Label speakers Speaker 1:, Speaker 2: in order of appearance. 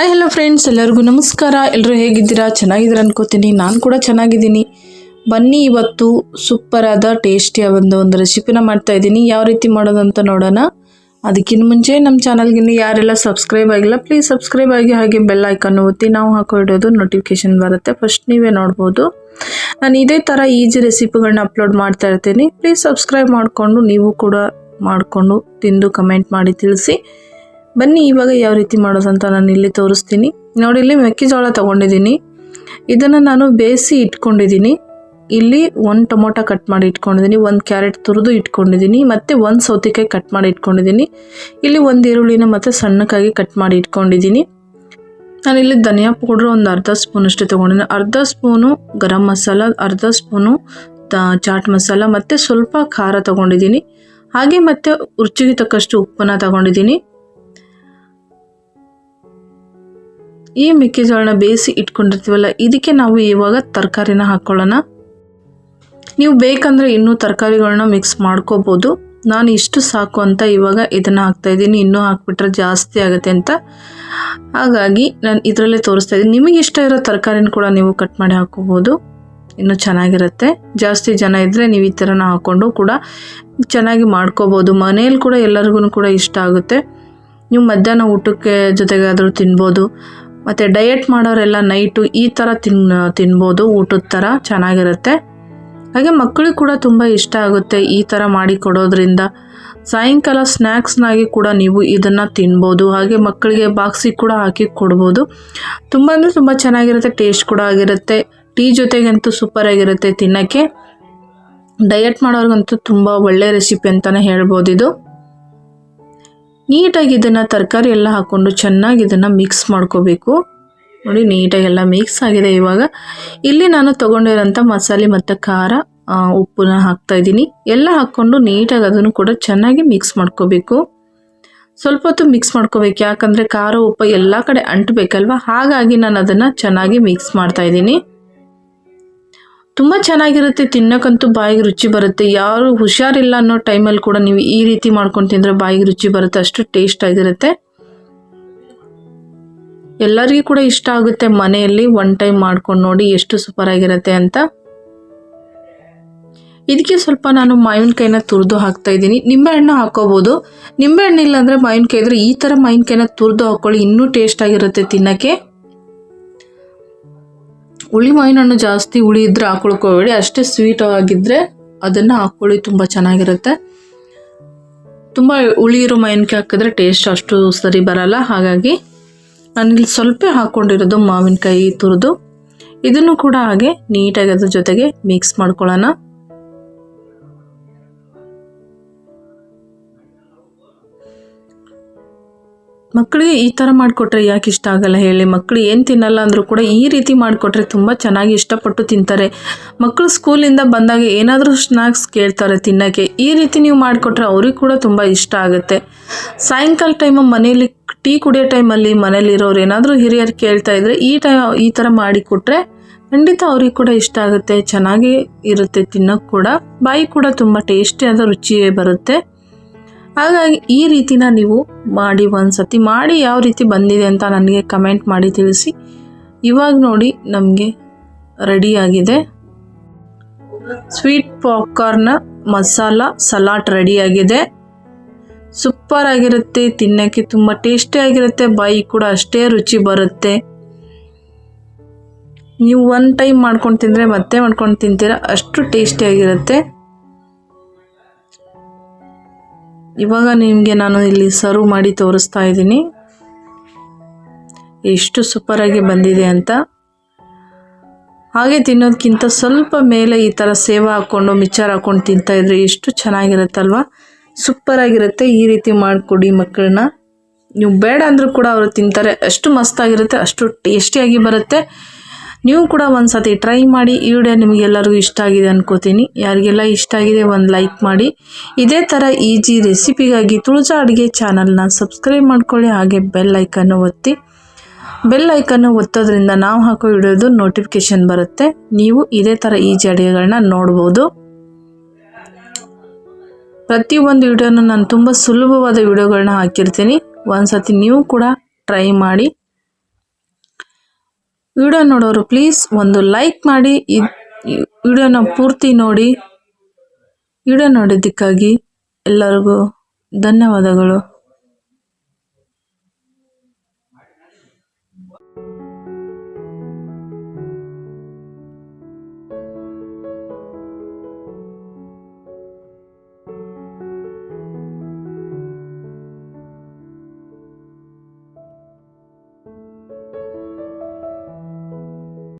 Speaker 1: Hi hello friends ಎಲ್ಲರಿಗೂ ನಮಸ್ಕಾರ. ಎಲ್ಲರೂ ಹೇಗಿದ್ದೀರಾ? ಚೆನ್ನಾಗಿದ್ದೀರಾ ಅನ್ಕೋತೀನಿ. ನಾನು ಕೂಡ ಚೆನ್ನಾಗಿದ್ದೀನಿ. ಬನ್ನಿ ಇವತ್ತು ಸೂಪರಾದ ಟೇಸ್ಟಿಯ ಒಂದು ಒಂದು ರೆಸಿಪಿನ ಮಾಡ್ತಾ ಇದ್ದೀನಿ. ಯಾವ ರೀತಿ ಮಾಡೋದು ಅಂತ ನೋಡೋಣ. ಅದಕ್ಕಿಂತ ಮುಂಚೆ ನಮ್ಮ ಚಾನಲ್ಗೆ ಯಾರೆಲ್ಲ ಸಬ್ಸ್ಕ್ರೈಬ್ ಆಗಿಲ್ಲ ಪ್ಲೀಸ್ ಸಬ್ಸ್ಕ್ರೈಬ್ ಆಗಿ ಹಾಗೆ ಬೆಲ್ ಐಕನ್ ಒತ್ತಿ. ನಾವು ಇಡೋದು ನೋಟಿಫಿಕೇಶನ್ ಬರುತ್ತೆ. ಫಸ್ಟ್ ನೀವೇ ನೋಡ್ಬೋದು. ನಾನು ಇದೇ ಥರ ಈಜಿ ರೆಸಿಪಿಗಳನ್ನ ಅಪ್ಲೋಡ್ ಮಾಡ್ತಾ ಇರ್ತೀನಿ. ಪ್ಲೀಸ್ ಸಬ್ಸ್ಕ್ರೈಬ್ ಮಾಡಿಕೊಂಡು, ನೀವು ಕೂಡ ಮಾಡಿಕೊಂಡು ತಿಂದು ಕಮೆಂಟ್ ಮಾಡಿ ತಿಳಿಸಿ. ಬನ್ನಿ ಇವಾಗ ಯಾವ ರೀತಿ ಮಾಡೋದಂತ ನಾನು ಇಲ್ಲಿ ತೋರಿಸ್ತೀನಿ. ನೋಡಿ, ಇಲ್ಲಿ ಮೆಕ್ಕೆಜೋಳ ತಗೊಂಡಿದ್ದೀನಿ. ಇದನ್ನು ನಾನು ಬೇಯಿಸಿ ಇಟ್ಕೊಂಡಿದ್ದೀನಿ. ಇಲ್ಲಿ ಒಂದು ಟೊಮೊಟೊ ಕಟ್ ಮಾಡಿ ಇಟ್ಕೊಂಡಿದ್ದೀನಿ, ಒಂದು ಕ್ಯಾರೆಟ್ ತುರಿದು ಇಟ್ಕೊಂಡಿದ್ದೀನಿ, ಮತ್ತು ಒಂದು ಸೌತೆಕಾಯಿ ಕಟ್ ಮಾಡಿ ಇಟ್ಕೊಂಡಿದ್ದೀನಿ. ಇಲ್ಲಿ ಒಂದು ಈರುಳ್ಳಿನ ಮತ್ತು ಸಣ್ಣಕ್ಕಾಗಿ ಕಟ್ ಮಾಡಿ ಇಟ್ಕೊಂಡಿದ್ದೀನಿ. ನಾನು ಇಲ್ಲಿ ಧನಿಯಾ ಪೌಡ್ರ್ ಒಂದು ಅರ್ಧ ಸ್ಪೂನಷ್ಟು ತೊಗೊಂಡಿದ್ದೀನಿ. ಅರ್ಧ ಸ್ಪೂನು ಗರಂ ಮಸಾಲ, ಅರ್ಧ ಸ್ಪೂನು ಚಾಟ್ ಮಸಾಲ, ಮತ್ತು ಸ್ವಲ್ಪ ಖಾರ ತೊಗೊಂಡಿದ್ದೀನಿ. ಹಾಗೆ ಮತ್ತು ರುಚಿಗೆ ತಕ್ಕಷ್ಟು ಉಪ್ಪನ್ನು ತಗೊಂಡಿದ್ದೀನಿ. ಈ ಮೆಕ್ಕೆಜೋಳನ ಬೇಯಿಸಿ ಇಟ್ಕೊಂಡಿರ್ತೀವಲ್ಲ, ಇದಕ್ಕೆ ನಾವು ಇವಾಗ ತರಕಾರಿನ ಹಾಕ್ಕೊಳ್ಳೋಣ ನೀವು ಬೇಕಂದರೆ ಇನ್ನೂ ತರಕಾರಿಗಳನ್ನ ಮಿಕ್ಸ್ ಮಾಡ್ಕೋಬೋದು. ನಾನು ಇಷ್ಟು ಸಾಕು ಅಂತ ಇವಾಗ ಇದನ್ನು ಹಾಕ್ತಾಯಿದ್ದೀನಿ ಇನ್ನೂ ಹಾಕ್ಬಿಟ್ರೆ ಜಾಸ್ತಿ ಆಗುತ್ತೆ ಅಂತ. ಹಾಗಾಗಿ ನಾನು ಇದರಲ್ಲೇ ತೋರಿಸ್ತಾ ಇದ್ದೀನಿ. ನಿಮಗೆ ಇಷ್ಟ ಇರೋ ತರಕಾರಿನ ಕೂಡ ನೀವು ಕಟ್ ಮಾಡಿ ಹಾಕೋಬೋದು. ಇನ್ನೂ ಚೆನ್ನಾಗಿರುತ್ತೆ. ಜಾಸ್ತಿ ಜನ ಇದ್ದರೆ ನೀವು ಈ ಥರನ ಹಾಕ್ಕೊಂಡು ಕೂಡ ಚೆನ್ನಾಗಿ ಮಾಡ್ಕೋಬೋದು. ಮನೇಲಿ ಕೂಡ ಎಲ್ಲರಿಗೂ ಕೂಡ ಇಷ್ಟ ಆಗುತ್ತೆ. ನೀವು ಮಧ್ಯಾಹ್ನ ಊಟಕ್ಕೆ ಜೊತೆಗಾದರೂ ತಿನ್ಬೋದು. ಮತ್ತು ಡಯಟ್ ಮಾಡೋರೆಲ್ಲ ನೈಟು ಈ ಥರ ತಿನ್, ತಿನ್ಬೋದು, ಊಟದ ಥರ ಚೆನ್ನಾಗಿರುತ್ತೆ. ಹಾಗೆ ಮಕ್ಕಳಿಗೆ ಕೂಡ ತುಂಬ ಇಷ್ಟ ಆಗುತ್ತೆ ಈ ಥರ ಮಾಡಿ ಕೊಡೋದ್ರಿಂದ. ಸಾಯಂಕಾಲ ಸ್ನ್ಯಾಕ್ಸ್ನಾಗಿ ಕೂಡ ನೀವು ಇದನ್ನು ತಿನ್ಬೋದು, ಹಾಗೆ ಮಕ್ಕಳಿಗೆ ಬಾಕ್ಸಿಗೆ ಕೂಡ ಹಾಕಿ ಕೊಡ್ಬೋದು. ತುಂಬ ಅಂದರೆ ತುಂಬ ಚೆನ್ನಾಗಿರುತ್ತೆ ಟೇಸ್ಟ್ ಕೂಡ ಆಗಿರುತ್ತೆ. ಟೀ ಜೊತೆಗಂತೂ ಸೂಪರ್ ಆಗಿರುತ್ತೆ ತಿನ್ನೋಕ್ಕೆ. ಡಯಟ್ ಮಾಡೋರಿಗಂತೂ ತುಂಬ ಒಳ್ಳೆ ರೆಸಿಪಿ ಅಂತಲೇ ಹೇಳ್ಬೋದು ಇದು. ನೀಟಾಗಿ ಇದನ್ನು ತರಕಾರಿ ಎಲ್ಲ ಹಾಕ್ಕೊಂಡು ಚೆನ್ನಾಗಿ ಇದನ್ನು ಮಿಕ್ಸ್ ಮಾಡ್ಕೋಬೇಕು. ನೋಡಿ, ನೀಟಾಗಿ ಎಲ್ಲ ಮಿಕ್ಸ್ ಆಗಿದೆ ಇವಾಗ. ಇಲ್ಲಿ ನಾನು ತೊಗೊಂಡಿರೋಂಥ ಮಸಾಲೆ ಮತ್ತು ಖಾರ ಉಪ್ಪನ್ನ ಹಾಕ್ತಾ ಇದ್ದೀನಿ. ಎಲ್ಲ ಹಾಕ್ಕೊಂಡು ನೀಟಾಗಿ ಅದನ್ನು ಕೂಡ ಚೆನ್ನಾಗಿ ಮಿಕ್ಸ್ ಮಾಡ್ಕೋಬೇಕು. ಸ್ವಲ್ಪ ಹೊತ್ತು ಮಿಕ್ಸ್ ಮಾಡ್ಕೋಬೇಕು. ಯಾಕಂದರೆ ಖಾರ, ಉಪ್ಪು ಎಲ್ಲ ಕಡೆ ಅಂಟಬೇಕಲ್ವ? ಹಾಗಾಗಿ ನಾನು ಅದನ್ನು ಚೆನ್ನಾಗಿ ಮಿಕ್ಸ್ ಮಾಡ್ತಾ ಇದ್ದೀನಿ. ತುಂಬ ಚೆನ್ನಾಗಿರುತ್ತೆ ತಿನ್ನೋಕ್ಕಂತೂ ಬಾಯಿಗೆ ರುಚಿ ಬರುತ್ತೆ. ಯಾರು ಹುಷಾರಿಲ್ಲ ಅನ್ನೋ ಟೈಮಲ್ಲಿ ಕೂಡ ನೀವು ಈ ರೀತಿ ಮಾಡ್ಕೊಂಡು ತಿಂದರೆ ಬಾಯಿಗೆ ರುಚಿ ಬರುತ್ತೆ, ಅಷ್ಟು ಟೇಸ್ಟ್ ಆಗಿರುತ್ತೆ. ಎಲ್ಲರಿಗೂ ಕೂಡ ಇಷ್ಟ ಆಗುತ್ತೆ ಮನೆಯಲ್ಲಿ ಒನ್ ಟೈಮ್ ಮಾಡ್ಕೊಂಡು ನೋಡಿ ಎಷ್ಟು ಸೂಪರ್ ಆಗಿರುತ್ತೆ ಅಂತ. ಇದಕ್ಕೆ ಸ್ವಲ್ಪ ನಾನು ಮಾವಿನಕಾಯಿನ ತುರಿದು ಹಾಕ್ತಾ ಇದ್ದೀನಿ. ನಿಂಬೆಹಣ್ಣು ಹಾಕೋಬೋದು. ನಿಂಬೆಹಣ್ಣು ಇಲ್ಲಾಂದರೆ ಮಾವಿನಕಾಯಿ ಇದ್ರೆ ಈ ಥರ ಮಾವಿನಕಾಯಿನ ತುರಿದು ಹಾಕ್ಕೊಳ್ಳಿ ಇನ್ನೂ ಟೇಸ್ಟ್ ಆಗಿರುತ್ತೆ ತಿನ್ನೋಕ್ಕೆ. ಹುಳಿ ಮಾವಿನ ಹಣ್ಣು ಜಾಸ್ತಿ ಹುಳಿ ಇದ್ದರೆ ಹಾಕೊಳ್ಕೋಬೇಡಿ. ಅಷ್ಟೇ ಸ್ವೀಟ್ ಆಗಿದ್ದರೆ ಅದನ್ನು ಹಾಕ್ಕೊಳ್ಳಿ ತುಂಬ ಚೆನ್ನಾಗಿರುತ್ತೆ. ತುಂಬ ಹುಳಿ ಇರೋ ಮಾವಿನಕಾಯಿ ಹಾಕಿದ್ರೆ ಟೇಸ್ಟ್ ಅಷ್ಟು ಸರಿ ಬರಲ್ಲ. ಹಾಗಾಗಿ ನಾನಿಲ್ಲಿ ಸ್ವಲ್ಪ ಹಾಕ್ಕೊಂಡಿರೋದು ಮಾವಿನಕಾಯಿ ತುರಿದು. ಇದನ್ನು ಕೂಡ ಹಾಗೆ ನೀಟಾಗಿ ಅದ್ರ ಜೊತೆಗೆ ಮಿಕ್ಸ್ ಮಾಡ್ಕೊಳ್ಳೋಣ. ಮಕ್ಕಳಿಗೆ ಈ ಥರ ಮಾಡಿಕೊಟ್ರೆ ಯಾಕೆ ಇಷ್ಟ ಆಗಲ್ಲ ಹೇಳಿ. ಮಕ್ಕಳು ಏನು ತಿನ್ನಲ್ಲ ಅಂದರೂ ಕೂಡ ಈ ರೀತಿ ಮಾಡಿಕೊಟ್ರೆ ತುಂಬ ಚೆನ್ನಾಗಿ ಇಷ್ಟಪಟ್ಟು ತಿಂತಾರೆ. ಮಕ್ಕಳು ಸ್ಕೂಲಿಂದ ಬಂದಾಗ ಏನಾದರೂ ಸ್ನ್ಯಾಕ್ಸ್ ಕೇಳ್ತಾರೆ ತಿನ್ನೋಕ್ಕೆ. ಈ ರೀತಿ ನೀವು ಮಾಡಿಕೊಟ್ರೆ ಅವ್ರಿಗೆ ಕೂಡ ತುಂಬ ಇಷ್ಟ ಆಗುತ್ತೆ. ಸಾಯಂಕಾಲ ಟೈಮು ಮನೇಲಿ ಟೀ ಕುಡಿಯೋ ಟೈಮಲ್ಲಿ ಮನೇಲಿರೋರು ಏನಾದರೂ ಹಿರಿಯರು ಕೇಳ್ತಾ ಇದ್ದರೆ ಈ ಟೈಮ್ ಈ ಥರ ಮಾಡಿಕೊಟ್ರೆ ಖಂಡಿತ ಅವ್ರಿಗೆ ಕೂಡ ಇಷ್ಟ ಆಗುತ್ತೆ. ಚೆನ್ನಾಗಿ ಇರುತ್ತೆ ತಿನ್ನೋಕ್ಕೆ ಕೂಡ. ಬಾಯಿ ಕೂಡ ತುಂಬ ಟೇಸ್ಟಿಯಾದ ರುಚಿಯೇ ಬರುತ್ತೆ. ಹಾಗಾಗಿ ಈ ರೀತಿನ ನೀವು ಮಾಡಿ ಒಂದ್ಸತಿ ಮಾಡಿ ಯಾವ ರೀತಿ ಬಂದಿದೆ ಅಂತ ನನಗೆ ಕಮೆಂಟ್ ಮಾಡಿ ತಿಳಿಸಿ. ಇವಾಗ ನೋಡಿ ನಮಗೆ ರೆಡಿಯಾಗಿದೆ ಸ್ವೀಟ್ ಪಾಪ್ಕಾರ್ನ ಮಸಾಲ ಸಲಾಡ್ ರೆಡಿಯಾಗಿದೆ ಸೂಪರ್ ಆಗಿರುತ್ತೆ, ತಿನ್ನೋಕ್ಕೆ ತುಂಬ ಟೇಸ್ಟಿ ಆಗಿರುತ್ತೆ, ಬಾಯಿ ಕೂಡ ಅಷ್ಟೇ ರುಚಿ ಬರುತ್ತೆ. ನೀವು ಒನ್ ಟೈಮ್ ಮಾಡ್ಕೊಂಡು ತಿಂದರೆ ಮತ್ತೆ ಮಾಡ್ಕೊಂಡು ತಿಂತೀರ, ಅಷ್ಟು ಟೇಸ್ಟಿಯಾಗಿರುತ್ತೆ ಇವಾಗ ನಿಮಗೆ ನಾನು ಇಲ್ಲಿ ಸರ್ವ್ ಮಾಡಿ ತೋರಿಸ್ತಾ ಇದ್ದೀನಿ. ಎಷ್ಟು ಸೂಪರಾಗಿ ಬಂದಿದೆ ಅಂತ. ಹಾಗೆ ತಿನ್ನೋದಕ್ಕಿಂತ ಸ್ವಲ್ಪ ಮೇಲೆ ಈ ಥರ ಸೇವ ಹಾಕ್ಕೊಂಡು ಮಿಕ್ಸರ್ ಹಾಕ್ಕೊಂಡು ತಿಂತಾ ಇದ್ರೆ ಎಷ್ಟು ಚೆನ್ನಾಗಿರುತ್ತಲ್ವ? ಸೂಪರಾಗಿರುತ್ತೆ ಈ ರೀತಿ ಮಾಡಿಕೊಡಿ ಮಕ್ಕಳನ್ನ. ನೀವು ಬೇಡ ಅಂದರೂ ಕೂಡ ಅವರು ತಿಂತಾರೆ. ಅಷ್ಟು ಮಸ್ತಾಗಿರುತ್ತೆ ಅಷ್ಟು ಟೇಸ್ಟಿಯಾಗಿ ಬರುತ್ತೆ. ನೀವು ಕೂಡ ಒಂದು ಸತಿ ಟ್ರೈ ಮಾಡಿ ಈ ವಿಡಿಯೋ ನಿಮಗೆಲ್ಲರಿಗೂ ಇಷ್ಟ ಆಗಿದೆ ಅನ್ಕೋತೀನಿ. ಯಾರಿಗೆಲ್ಲ ಇಷ್ಟ ಆಗಿದೆ ಒಂದು ಲೈಕ್ ಮಾಡಿ. ಇದೇ ಥರ ಈಜಿ ರೆಸಿಪಿಗಾಗಿ ತುಳಜಾ ಅಡುಗೆ ಚಾನಲ್ನ ಸಬ್ಸ್ಕ್ರೈಬ್ ಮಾಡ್ಕೊಳ್ಳಿ. ಹಾಗೆ ಬೆಲ್ ಐಕನ್ನು ಒತ್ತಿ. ಬೆಲ್ ಐಕನ್ನು ಒತ್ತೋದ್ರಿಂದ ನಾವು ಹಾಕೋ ವಿಡಿಯೋದು ನೋಟಿಫಿಕೇಶನ್ ಬರುತ್ತೆ. ನೀವು ಇದೇ ಥರ ಈಜಿ ಅಡುಗೆಗಳನ್ನ ನೋಡ್ಬೋದು. ಪ್ರತಿಯೊಂದು ವಿಡಿಯೋನು ನಾನು ತುಂಬ ಸುಲಭವಾದ ವಿಡಿಯೋಗಳನ್ನ ಹಾಕಿರ್ತೀನಿ. ಒಂದು ಸತಿ ನೀವು ಕೂಡ ಟ್ರೈ ಮಾಡಿ. ವಿಡಿಯೋ ನೋಡೋರು ಪ್ಲೀಸ್ ಒಂದು ಲೈಕ್ ಮಾಡಿ ವಿಡಿಯೋನ ಪೂರ್ತಿ ನೋಡಿ. ವಿಡಿಯೋ ನೋಡಿದ್ದಕ್ಕಾಗಿ ಎಲ್ಲರಿಗೂ ಧನ್ಯವಾದಗಳು.